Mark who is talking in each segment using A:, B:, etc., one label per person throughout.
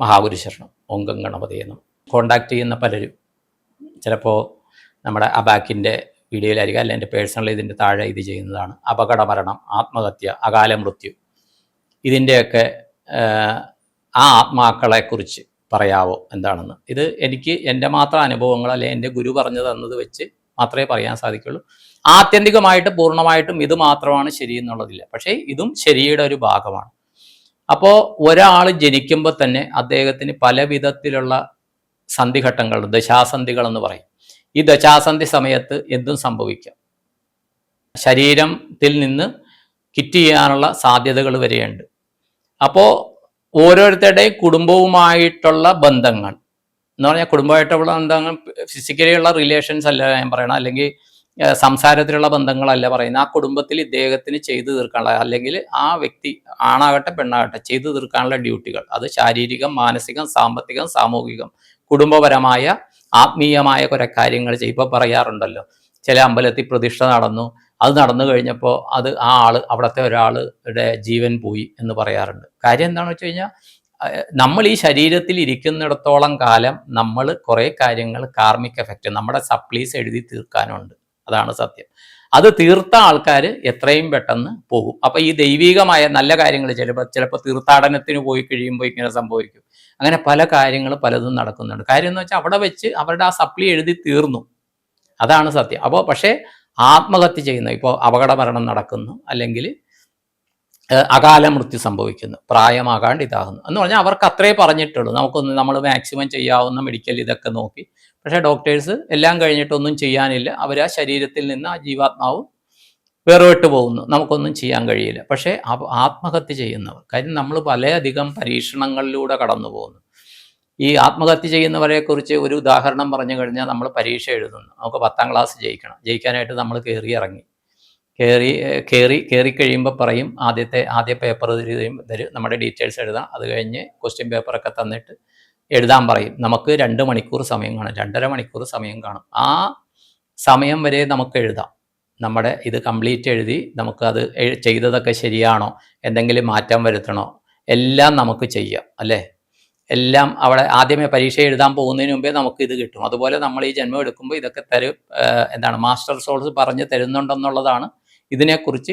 A: മഹാഗുരു ശരണം ഓങ്കം ഗണപതിയെന്നും കോണ്ടാക്ട് ചെയ്യുന്ന പലരും. ചിലപ്പോൾ നമ്മുടെ അബാക്കിന്റെ വീഡിയോയിലായിരിക്കും അല്ലെങ്കിൽ എന്റെ പേഴ്സണൽ ഇതിന്റെ താഴെ ഇത് ചെയ്യുന്നതാണ്. അപകട മരണം ആത്മഹത്യ അകാല മൃത്യു. ഇതിന്റെയൊക്കെ ആ ആത്മാക്കളെക്കുറിച്ച് പറയാവോ എന്താണെന്ന്. ഇത് എനിക്ക് എന്റെ മാത്രം അനുഭവങ്ങൾ അല്ലെ എന്റെ ഗുരു പറഞ്ഞു തന്നത് വെച്ച് മാത്രമേ പറയാൻ സാധിക്കുള്ളൂ. ആത്യന്തികമായിട്ട് പൂർണമായിട്ടും ഇത് മാത്രമാണ് ശരി എന്നുള്ളതില്ല. പക്ഷേ ഇതും ശരിയുടെ ഒരു ഭാഗമാണ്. അപ്പോൾ ഒരാൾ ജനിക്കുമ്പോൾ തന്നെ അദ്ദേഹത്തിന് പല വിധത്തിലുള്ള സന്ധിഘട്ടങ്ങൾ ദശാസന്ധികൾ എന്ന് പറയും. ഈ ദശാസന്ധി സമയത്ത് എന്തും സംഭവിക്കാം. ശരീരത്തിൽ നിന്ന് കിറ്റ് ചെയ്യാനുള്ള സാധ്യതകൾ വരെയുണ്ട്. അപ്പോൾ ഓരോരുത്തരുടെയും കുടുംബവുമായിട്ടുള്ള ബന്ധങ്ങൾ എന്ന് പറഞ്ഞാൽ കുടുംബമായിട്ടുള്ള ബന്ധങ്ങൾ ഫിസിക്കലിയുള്ള റിലേഷൻസ് അല്ല ഞാൻ പറയണം അല്ലെങ്കിൽ സംസാരത്തിലുള്ള ബന്ധങ്ങളല്ല പറയുന്നത്. ആ കുടുംബത്തിൽ ഇദ്ദേഹത്തിന് ചെയ്തു തീർക്കാനുള്ള അല്ലെങ്കിൽ ആ വ്യക്തി ആണാകട്ടെ പെണ്ണാകട്ടെ ചെയ്തു തീർക്കാനുള്ള ഡ്യൂട്ടികൾ. അത് ശാരീരികം മാനസികം സാമ്പത്തികം സാമൂഹികം കുടുംബപരമായ ആത്മീയമായ കുറെ കാര്യങ്ങൾ ഇപ്പോൾ പറയാറുണ്ടല്ലോ ചില അമ്പലത്തിൽ പ്രതിഷ്ഠ നടന്നു. അത് നടന്നു കഴിഞ്ഞപ്പോൾ അത് ആ ആൾ അവിടുത്തെ ഒരാളുടെ ജീവൻ പോയി എന്ന് പറയാറുണ്ട്. കാര്യം എന്താണെന്ന് വെച്ച് കഴിഞ്ഞാൽ നമ്മൾ ഈ ശരീരത്തിൽ ഇരിക്കുന്നിടത്തോളം കാലം നമ്മൾ കുറേ കാര്യങ്ങൾ കാർമിക് എഫക്റ്റ് നമ്മുടെ സപ്ലീസ് എഴുതി തീർക്കാനുണ്ട്. അതാണ് സത്യം. അത് തീർത്ത ആൾക്കാർ എത്രയും പെട്ടെന്ന് പോകും. അപ്പൊ ഈ ദൈവികമായ നല്ല കാര്യങ്ങൾ ചിലപ്പോൾ ചിലപ്പോൾ തീർത്ഥാടനത്തിന് പോയി കഴിയുമ്പോൾ ഇങ്ങനെ സംഭവിക്കും. അങ്ങനെ പല കാര്യങ്ങൾ പലതും നടക്കുന്നുണ്ട്. കാര്യം എന്ന് വെച്ചാൽ അവിടെ വെച്ച് അവരുടെ ആ സപ്ലി എഴുതി തീർന്നു. അതാണ് സത്യം. അപ്പോൾ പക്ഷേ ആത്മഹത്യ ചെയ്യുന്നു. ഇപ്പോൾ അപകടമരണം നടക്കുന്നു. അല്ലെങ്കിൽ അകാല മൃത്യു സംഭവിക്കുന്നു. പ്രായമാകാണ്ട് ഇതാകുന്നു. എന്ന് പറഞ്ഞാൽ അവർക്ക് അത്രേ പറഞ്ഞിട്ടുള്ളൂ. നമുക്കൊന്ന് നമ്മൾ മാക്സിമം ചെയ്യാവുന്ന മെഡിക്കൽ ഇതൊക്കെ നോക്കി പക്ഷേ ഡോക്ടേഴ്സ് എല്ലാം കഴിഞ്ഞിട്ടൊന്നും ചെയ്യാനില്ല. അവർ ആ ശരീരത്തിൽ നിന്ന് ആ ജീവാത്മാവ് വേർപെട്ട് പോകുന്നു. നമുക്കൊന്നും ചെയ്യാൻ കഴിയില്ല. പക്ഷേ ആത്മഹത്യ ചെയ്യുന്നവർ കാര്യം നമ്മൾ പലയധികം പരീക്ഷണങ്ങളിലൂടെ കടന്നു പോകുന്നു. ഈ ആത്മഹത്യ ചെയ്യുന്നവരെ കുറിച്ച് ഒരു ഉദാഹരണം പറഞ്ഞു കഴിഞ്ഞാൽ നമ്മൾ പരീക്ഷ എഴുതുന്നു. നമുക്ക് പത്താം ക്ലാസ് ജയിക്കണം. ജയിക്കാനായിട്ട് നമ്മൾ കയറി ഇറങ്ങി. കയറി കയറി കയറി കഴിയുമ്പോൾ പറയും ആദ്യത്തെ ആദ്യ പേപ്പർ തരും നമ്മുടെ ഡീറ്റെയിൽസ് എഴുതാം. അത് കഴിഞ്ഞ് ക്വസ്റ്റ്യൻ പേപ്പറൊക്കെ തന്നിട്ട് എഴുതാൻ പറയും. നമുക്ക് രണ്ട് മണിക്കൂർ സമയം കാണും. രണ്ടര മണിക്കൂർ സമയം കാണും. ആ സമയം വരെ നമുക്ക് എഴുതാം. നമ്മുടെ ഇത് കംപ്ലീറ്റ് എഴുതി നമുക്ക് അത് ചെയ്തതൊക്കെ ശരിയാണോ? എന്തെങ്കിലും മാറ്റം വരുത്തണോ? എല്ലാം നമുക്ക് ചെയ്യാം അല്ലേ? എല്ലാം അവിടെ ആദ്യമേ പരീക്ഷ എഴുതാൻ പോകുന്നതിന് മുമ്പേ നമുക്ക് ഇത് കിട്ടും. അതുപോലെ നമ്മൾ ഈ ജന്മം എടുക്കുമ്പോൾ ഇതൊക്കെ തരും എന്താണ് മാസ്റ്റർ സോൾസ് പറഞ്ഞ് തരുന്നുണ്ടെന്നുള്ളതാണ് ഇതിനെക്കുറിച്ച്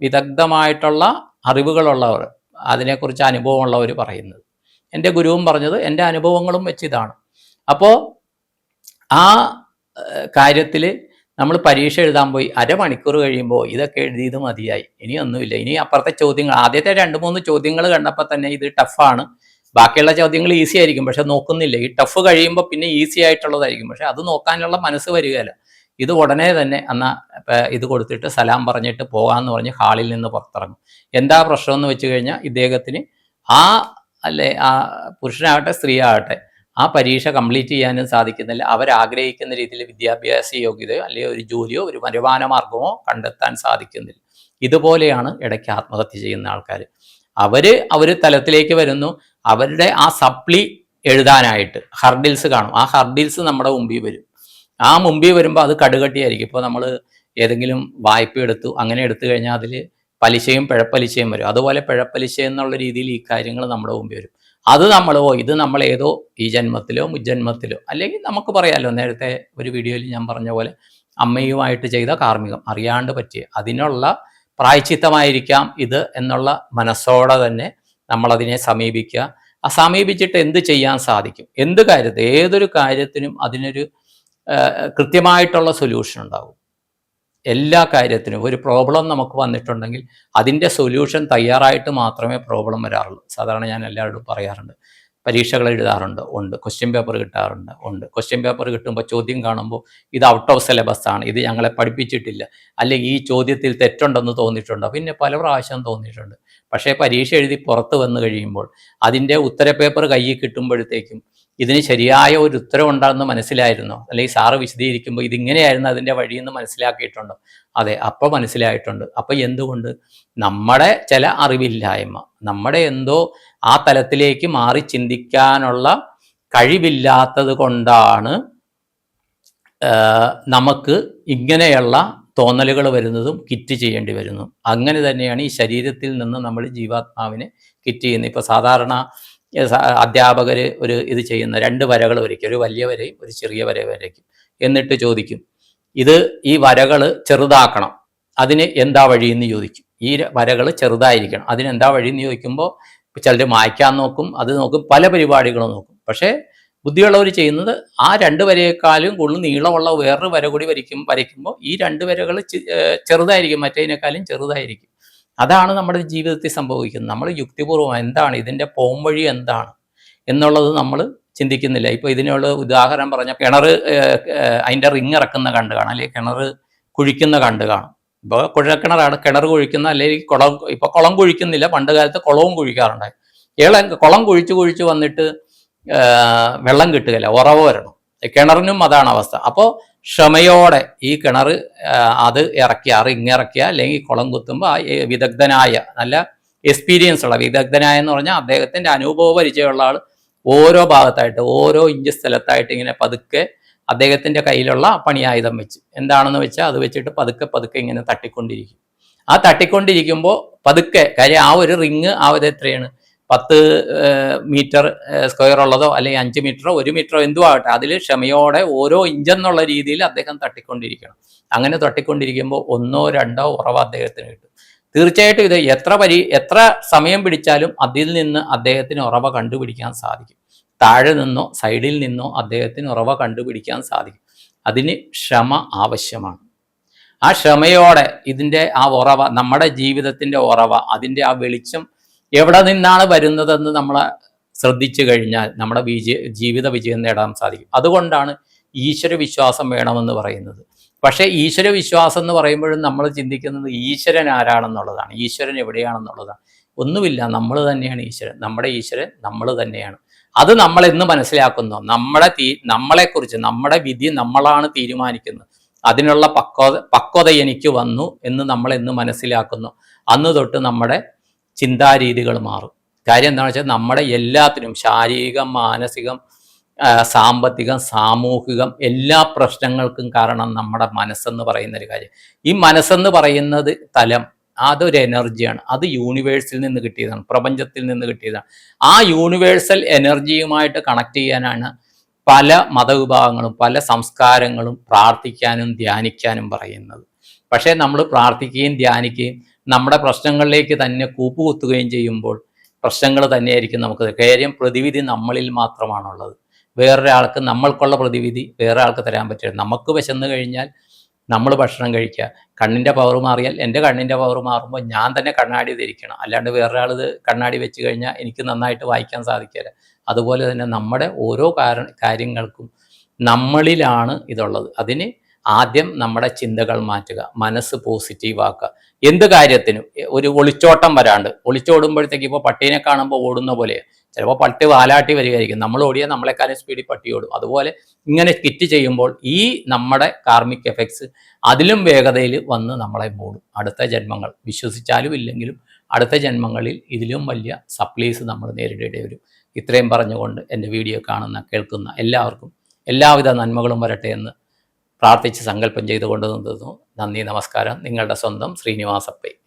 A: വിദഗ്ധമായിട്ടുള്ള അറിവുകളുള്ളവർ അതിനെക്കുറിച്ച് അനുഭവമുള്ളവർ പറയുന്നത്. എന്റെ ഗുരുവും പറഞ്ഞത് എന്റെ അനുഭവങ്ങളും വെച്ച് ഇതാണ് അപ്പോൾ ആ കാര്യത്തിൽ നമ്മൾ പരീക്ഷ എഴുതാൻ പോയി അരമണിക്കൂർ കഴിയുമ്പോൾ ഇതൊക്കെ എഴുതിയത് മതിയായി. ഇനി ഒന്നുമില്ല. ഇനി അപ്പുറത്തെ ചോദ്യങ്ങൾ ആദ്യത്തെ രണ്ട് മൂന്ന് ചോദ്യങ്ങൾ കണ്ടപ്പോൾ തന്നെ ഇത് ടഫാണ്. ബാക്കിയുള്ള ചോദ്യങ്ങൾ ഈസി ആയിരിക്കും പക്ഷെ നോക്കുന്നില്ല. ഈ ടഫ് കഴിയുമ്പോൾ പിന്നെ ഈസി ആയിട്ടുള്ളതായിരിക്കും. പക്ഷെ അത് നോക്കാനുള്ള മനസ്സ് വരികയില്ല. ഇത് ഉടനെ തന്നെ എന്നാ ഇത് കൊടുത്തിട്ട് സലാം പറഞ്ഞിട്ട് പോകാമെന്ന് പറഞ്ഞ് ഹാളിൽ നിന്ന് പുറത്തിറങ്ങും. എന്താ പ്രശ്നം എന്ന് വെച്ച് കഴിഞ്ഞാൽ ഇദ്ദേഹത്തിന് ആ അല്ലെ? ആ പുരുഷനാവട്ടെ സ്ത്രീ ആവട്ടെ ആ പരീക്ഷ കംപ്ലീറ്റ് ചെയ്യാനും സാധിക്കുന്നില്ല. അവരാഗ്രഹിക്കുന്ന രീതിയിൽ വിദ്യാഭ്യാസ യോഗ്യതയോ അല്ലെങ്കിൽ ഒരു ജോലിയോ ഒരു വരുമാന മാർഗമോ കണ്ടെത്താൻ സാധിക്കുന്നില്ല. ഇതുപോലെയാണ് ഇടയ്ക്ക് ആത്മഹത്യ ചെയ്യുന്ന ആൾക്കാർ അവർ അവർ തലത്തിലേക്ക് വരുന്നു. അവരുടെ ആ സപ്ലി എഴുതാനായിട്ട് ഹർഡിൽസ് കാണും. ആ ഹർഡിൽസ് നമ്മുടെ മുമ്പിൽ വരും. ആ മുമ്പിൽ വരുമ്പോൾ അത് കടുകട്ടിയായിരിക്കും. ഇപ്പോൾ നമ്മൾ ഏതെങ്കിലും വായ്പ എടുത്തു അങ്ങനെ എടുത്തു കഴിഞ്ഞാൽ അതിൽ പലിശയും പിഴപ്പലിശയും വരും. അതുപോലെ പിഴപ്പലിശ എന്നുള്ള രീതിയിൽ ഈ കാര്യങ്ങൾ നമ്മുടെ മുമ്പിൽ വരും. അത് നമ്മളോ ഇത് നമ്മൾ ഏതോ ഈ ജന്മത്തിലോ മുജ്ജന്മത്തിലോ അല്ലെങ്കിൽ നമുക്ക് പറയാമല്ലോ നേരത്തെ ഒരു വീഡിയോയിൽ ഞാൻ പറഞ്ഞ പോലെ അമ്മയുമായിട്ട് ചെയ്ത കാർമ്മികം അറിയാണ്ട് പറ്റിയ അതിനുള്ള പ്രായച്ചിത്തമായിരിക്കാം ഇത് എന്നുള്ള മനസ്സോടെ തന്നെ നമ്മളതിനെ സമീപിക്കുക. ആ സമീപിച്ചിട്ട് എന്ത് ചെയ്യാൻ സാധിക്കും? എന്ത് കാര്യത്തിൽ ഏതൊരു കാര്യത്തിനും അതിനൊരു കൃത്യമായിട്ടുള്ള സൊല്യൂഷൻ ഉണ്ടാകും എല്ലാ കാര്യത്തിനും ഒരു പ്രോബ്ലം നമുക്ക് വന്നിട്ടുണ്ടെങ്കിൽ അതിന്റെ സൊല്യൂഷൻ തയ്യാറായിട്ട് മാത്രമേ പ്രോബ്ലം വരാറുള്ളൂ. സാധാരണ ഞാൻ എല്ലാവരോടും പറയാറുണ്ട്. പരീക്ഷകൾ എഴുതാറുണ്ട് ഉണ്ട്. ക്വസ്റ്റ്യൻ പേപ്പർ കിട്ടാറുണ്ട് ഉണ്ട്. ക്വസ്റ്റ്യൻ പേപ്പർ കിട്ടുമ്പോൾ ചോദ്യം കാണുമ്പോൾ ഇത് ഔട്ട് ഓഫ് സിലബസ് ആണ് ഇത് ഞങ്ങളെ പഠിപ്പിച്ചിട്ടില്ല. അല്ലെങ്കിൽ ഈ ചോദ്യത്തിൽ തെറ്റുണ്ടെന്ന് തോന്നിയിട്ടുണ്ട്? പിന്നെ പല പ്രാവശ്യം തോന്നിയിട്ടുണ്ട്. പക്ഷേ പരീക്ഷ എഴുതി പുറത്ത് വന്നു കഴിയുമ്പോൾ അതിന്റെ ഉത്തര പേപ്പർ കയ്യിൽ കിട്ടുമ്പോഴത്തേക്കും ഇതിന് ശരിയായ ഒരു ഉത്തരവുണ്ടെന്ന് മനസ്സിലായിരുന്നോ. അല്ലെങ്കിൽ സാറ് വിശദീകരിക്കുമ്പോൾ ഇതിങ്ങനെയായിരുന്നു അതിന്റെ വഴിയെന്ന് മനസ്സിലാക്കിയിട്ടുണ്ടോ. അതെ അപ്പോൾ മനസ്സിലായിട്ടുണ്ട്. അപ്പോൾ എന്തുകൊണ്ട്? നമ്മുടെ ചില അറിവില്ലായ്മ നമ്മുടെ എന്തോ ആ തലത്തിലേക്ക് മാറി ചിന്തിക്കാനുള്ള കഴിവില്ലാത്തത് കൊണ്ടാണ് നമുക്ക് ഇങ്ങനെയുള്ള തോന്നലുകൾ വരുന്നതും കിറ്റ് ചെയ്യേണ്ടി വരുന്നു. അങ്ങനെ തന്നെയാണ് ഈ ശരീരത്തിൽ നിന്ന് നമ്മൾ ജീവാത്മാവിനെ കിറ്റ് ചെയ്യുന്നത്. ഇപ്പോൾ സാധാരണ അധ്യാപകർ ഒരു ഇത് ചെയ്യുന്ന രണ്ട് വരകൾ വരയ്ക്കും. ഒരു വലിയ വരയും ഒരു ചെറിയ വര വരയ്ക്കും. എന്നിട്ട് ചോദിക്കും ഇത് ഈ വരകൾ ചെറുതാക്കണം. അതിന് എന്താ വഴി എന്ന് ചോദിക്കും. ഈ വരകൾ ചെറുതായിരിക്കണം. അതിന് എന്താ വഴി എന്ന് ചോദിക്കുമ്പോൾ ചിലർ മായ്ക്കാൻ നോക്കും അത് നോക്കും പല പരിപാടികളും നോക്കും. പക്ഷേ ബുദ്ധിയുള്ളവർ ചെയ്യുന്നത് ആ രണ്ട് വരയേക്കാളും കൂടുതൽ നീളമുള്ള വേറൊരു വര കൂടി വരയ്ക്കും വരയ്ക്കുമ്പോൾ ഈ രണ്ട് വരകൾ ചെറുതായിരിക്കും. മറ്റേതിനേക്കാളും ചെറുതായിരിക്കും. അതാണ് നമ്മുടെ ജീവിതത്തിൽ സംഭവിക്കുന്നത്. നമ്മൾ യുക്തിപൂർവം എന്താണ് ഇതിന്റെ പോംവഴി എന്താണ് എന്നുള്ളത് നമ്മൾ ചിന്തിക്കുന്നില്ല. ഇപ്പോൾ ഇതിനുള്ള ഉദാഹരണം പറഞ്ഞ കിണർ അതിന്റെ റിങ് ഇറക്കുന്ന കണ്ട് കാണാം അല്ലെങ്കിൽ കിണർ കുഴിക്കുന്ന കണ്ട് കാണും. ഇപ്പോൾ കുഴക്കിണറാണ് കിണർ കുഴിക്കുന്ന അല്ലെങ്കിൽ കുളം ഇപ്പോൾ കുളം കുഴിക്കുന്നില്ല പണ്ട് കാലത്ത് കുളവും കുഴിക്കാറുണ്ടായി. ഏള കുളം കുഴിച്ച് കുഴിച്ച് വന്നിട്ട് വെള്ളം കിട്ടുകയില്ല ഉറവ് വരണം. കിണറിനും അതാണ് അവസ്ഥ. അപ്പോൾ ക്ഷമയോടെ ഈ കിണർ അത് ഇറക്കിയ അറിങ്ങിറക്കിയ റിങ് അല്ലെങ്കിൽ കുളം കുത്തുമ്പോൾ വിദഗ്ധനായ നല്ല എക്സ്പീരിയൻസ് ഉള്ള വിദഗ്ധനായ എന്ന് പറഞ്ഞാൽ അദ്ദേഹത്തിന്റെ അനുഭവ പരിചയമുള്ള ആൾ ഓരോ ഭാഗത്തായിട്ട് ഓരോ ഇഞ്ച് സ്ഥലത്തായിട്ട് ഇങ്ങനെ പതുക്കെ അദ്ദേഹത്തിന്റെ കയ്യിലുള്ള പണിയായുധം വെച്ച്. എന്താണെന്ന് വെച്ചാൽ അത് വെച്ചിട്ട് പതുക്കെ പതുക്കെ ഇങ്ങനെ തട്ടിക്കൊണ്ടിരിക്കും. ആ തട്ടിക്കൊണ്ടിരിക്കുമ്പോൾ പതുക്കെ കാര്യം ആ ഒരു റിങ് ആ ഒരു എത്രയാണ്? പത്ത് മീറ്റർ സ്ക്വയർ ഉള്ളതോ അല്ലെങ്കിൽ അഞ്ച് മീറ്ററോ ഒരു മീറ്ററോ എന്തോ ആകട്ടെ അതിൽ ക്ഷമയോടെ ഓരോ ഇഞ്ചെന്നുള്ള രീതിയിൽ അദ്ദേഹം തട്ടിക്കൊണ്ടിരിക്കണം. അങ്ങനെ തട്ടിക്കൊണ്ടിരിക്കുമ്പോൾ ഒന്നോ രണ്ടോ ഉറവ അദ്ദേഹത്തിന് കിട്ടും. തീർച്ചയായിട്ടും ഇത് എത്ര പരി എത്ര സമയം പിടിച്ചാലും അതിൽ നിന്ന് അദ്ദേഹത്തിന് ഉറവ കണ്ടുപിടിക്കാൻ സാധിക്കും. താഴെ നിന്നോ സൈഡിൽ നിന്നോ അദ്ദേഹത്തിന് ഉറവ കണ്ടുപിടിക്കാൻ സാധിക്കും. അതിന് ക്ഷമ ആവശ്യമാണ്. ആ ക്ഷമയോടെ ഇതിന്റെ ആ ഉറവ നമ്മുടെ ജീവിതത്തിന്റെ ഉറവ അതിന്റെ ആ വെളിച്ചം എവിടെ നിന്നാണ് വരുന്നതെന്ന് നമ്മൾ ശ്രദ്ധിച്ചു കഴിഞ്ഞാൽ നമ്മുടെ വിജയ ജീവിത വിജയം നേടാൻ സാധിക്കും. അതുകൊണ്ടാണ് ഈശ്വര വിശ്വാസം വേണമെന്ന് പറയുന്നത്. പക്ഷേ ഈശ്വര വിശ്വാസം എന്ന് പറയുമ്പോഴും നമ്മൾ ചിന്തിക്കുന്നത് ഈശ്വരൻ ആരാണെന്നുള്ളതാണ്. ഈശ്വരൻ എവിടെയാണെന്നുള്ളതാണ്. ഒന്നുമില്ല നമ്മൾ തന്നെയാണ് ഈശ്വരൻ. നമ്മുടെ ഈശ്വരൻ നമ്മൾ തന്നെയാണ്. അത് നമ്മൾ എന്ന് മനസ്സിലാക്കുന്നു. നമ്മളെ തീ നമ്മളെക്കുറിച്ച് നമ്മുടെ വിധി നമ്മളാണ് തീരുമാനിക്കുന്നത്. അതിനുള്ള പക്വത പക്വത എനിക്ക് വന്നു എന്ന് നമ്മൾ എന്ന് മനസ്സിലാക്കുന്നു. അന്ന് തൊട്ട് നമ്മുടെ ചിന്താരീതികൾ മാറും. കാര്യം എന്താണെന്ന് വെച്ചാൽ നമ്മുടെ എല്ലാത്തിനും ശാരീരികം മാനസികം സാമ്പത്തികം സാമൂഹികം എല്ലാ പ്രശ്നങ്ങൾക്കും കാരണം നമ്മുടെ മനസ്സെന്ന് പറയുന്ന ഒരു കാര്യം. ഈ മനസ്സെന്ന് പറയുന്നത് തലം അതൊരു എനർജിയാണ്. അത് യൂണിവേഴ്സിൽ നിന്ന് കിട്ടിയതാണ് പ്രപഞ്ചത്തിൽ നിന്ന് കിട്ടിയതാണ്. ആ യൂണിവേഴ്സൽ എനർജിയുമായിട്ട് കണക്ട് ചെയ്യാനാണ് പല മതവിഭാഗങ്ങളും പല സംസ്കാരങ്ങളും പ്രാർത്ഥിക്കാനും ധ്യാനിക്കാനും പറയുന്നത്. പക്ഷേ നമ്മൾ പ്രാർത്ഥിക്കുകയും ധ്യാനിക്കുകയും നമ്മുടെ പ്രശ്നങ്ങളിലേക്ക് തന്നെ കൂപ്പുകുത്തുകയും ചെയ്യുമ്പോൾ പ്രശ്നങ്ങൾ തന്നെയായിരിക്കും നമുക്ക്. കാര്യം പ്രതിവിധി നമ്മളിൽ മാത്രമാണുള്ളത്. വേറൊരാൾക്ക് നമ്മൾക്കുള്ള പ്രതിവിധി വേറെ ആൾക്ക് തരാൻ പറ്റില്ല. നമുക്ക് വിശന്നു കഴിഞ്ഞാൽ നമ്മൾ ഭക്ഷണം കഴിക്കുക. കണ്ണിന്റെ പവർ മാറിയാൽ എന്റെ കണ്ണിന്റെ പവർ മാറുമ്പോൾ ഞാൻ തന്നെ കണ്ണാടി ധരിക്കണം. അല്ലാണ്ട് വേറൊരാൾ ഇത് കണ്ണാടി വെച്ച് കഴിഞ്ഞാൽ എനിക്ക് നന്നായിട്ട് വായിക്കാൻ സാധിക്കില്ല. അതുപോലെ തന്നെ നമ്മുടെ ഓരോ കാര കാര്യങ്ങൾക്കും നമ്മളിലാണ് ഇതുള്ളത്. അതിന് ആദ്യം നമ്മുടെ ചിന്തകൾ മാറ്റുക മനസ്സ് പോസിറ്റീവ് ആക്കുക. എന്ത് കാര്യത്തിനും ഒരു ഒളിച്ചോട്ടം വരാണ്ട്. ഒളിച്ചോടുമ്പോഴത്തേക്ക് ഇപ്പോൾ പട്ടീനെ കാണുമ്പോൾ ഓടുന്ന പോലെ ചിലപ്പോൾ പട്ടി വാലാട്ടി വരികയായിരിക്കും. നമ്മൾ ഓടിയാൽ നമ്മളെക്കാളും സ്പീഡിൽ പട്ടി ഓടും. അതുപോലെ ഇങ്ങനെ കിറ്റ് ചെയ്യുമ്പോൾ ഈ നമ്മുടെ കാർമിക് എഫക്ട്സ് അതിലും വേഗതയിൽ വന്ന് നമ്മളെ മൂടും. അടുത്ത ജന്മങ്ങൾ വിശ്വസിച്ചാലും ഇല്ലെങ്കിലും അടുത്ത ജന്മങ്ങളിൽ ഇതിലും വലിയ സപ്ലീസ് നമ്മൾ നേരിടേണ്ടി വരും. ഇത്രയും പറഞ്ഞുകൊണ്ട് എന്റെ വീഡിയോ കാണുന്ന കേൾക്കുന്ന എല്ലാവർക്കും എല്ലാവിധ നന്മകളും വരട്ടെ എന്ന് പ്രാർത്ഥിച്ച് സങ്കല്പം ചെയ്തുകൊണ്ട് നിന്നു നന്ദി നമസ്കാരം. നിങ്ങളുടെ സ്വന്തം ശ്രീനിവാസപ്പൈ.